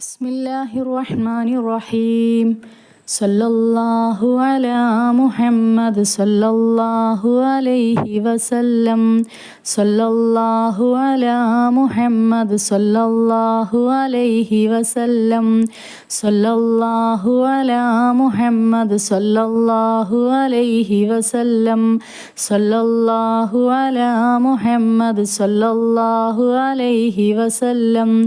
ബിസ്മില്ലാഹി റഹ്മാനി റഹീം സല്ലല്ലാഹു അലാ മുഹമ്മദ് സല്ലല്ലാഹു അലൈഹി വസല്ലം. സല്ലല്ലാഹു അലാ മുഹമ്മദ് സല്ലല്ലാഹു അലൈഹി വസല്ലം. സല്ലല്ലാഹു അലാ മുഹമ്മദ് സല്ലല്ലാഹു അലൈഹി വസല്ലം. സല്ലല്ലാഹു അലാ മുഹമ്മദ് സല്ലല്ലാഹു അലൈഹി വസല്ലം.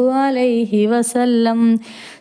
അലൈഹി വസല്ലം.